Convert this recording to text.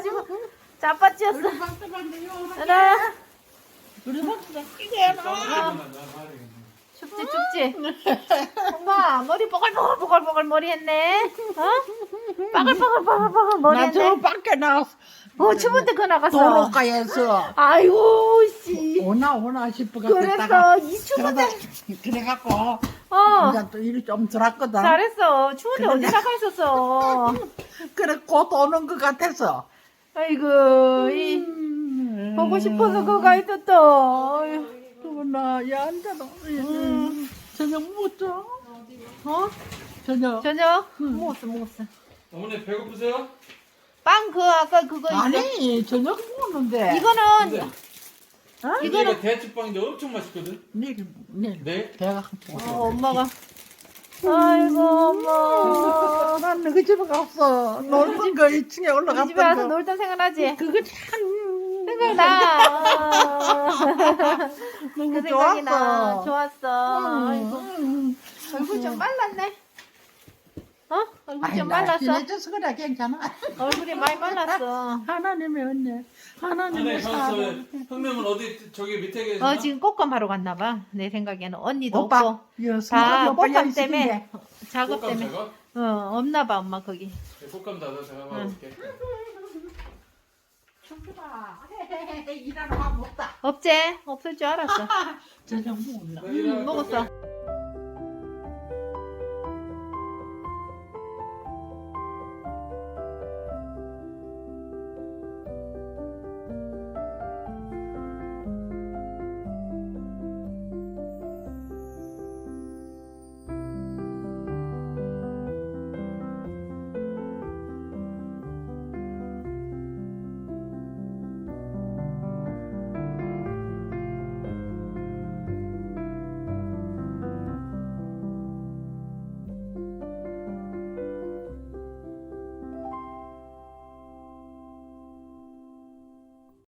가지고 짜파찌였어. 하나 나. 춥지 춥지. 엄마 머리 뽀글뽀글 뽀글뽀글 머리 했네. 어? 빠글빠글 빠글빠글 머리 나저 했네. 밖에 나왔어. 어 추운데 그 나갔어. 도로가에서 아이고 씨. 오나 오나 싶어 그랬어 이 추운데. 그래갖고 어 이제 또 일이 좀 들었거든. 잘했어. 추운데 그래. 어디 나가 있었어. 그래 곧 오는 것 같아서. 아이고 이 음. 보고 싶어서 그가 있었다. 누구나 야 앉아라. 음. 저녁 먹었죠? 어? 저녁. 저녁 먹었어 먹었어. 어머니 배고프세요? 빵 그 아까 그거 있어. 아니 저녁 먹었는데. 이거는 근데 어? 이거가 대추빵인데 엄청 맛있거든. 내일 내일 네. 배가 어, 엄마가 아이고 엄마 난 너희 집에 갔어. 놀던 거 2층에 우리 올라갔던 집에 와서 거. 놀던 생각나지? 그거 참 생각나 너무 그 생각이 나 좋았어. 좋았어 아이고 음. 얼굴 좀 말랐네 어? 얼굴 좀나 말랐어 친해져서 그래 괜찮아. 얼굴이 많이 말랐어 하나님의 은혜. 하나님의 사랑. 형님은 어디 저기 밑에 계시나? 어 지금 꽃감 하러 갔나 봐 내 생각에는 언니도 오빠, 없고 다명 꽃감 때문에. 작업 때문에 작업? 어 없나 봐 엄마 거기 네, 꽃감 닫아 제가 응. 가볼게. 춤추다. 일하러 없다. 없지? 없을 줄 알았어 저녁 먹었나? 음, 먹었어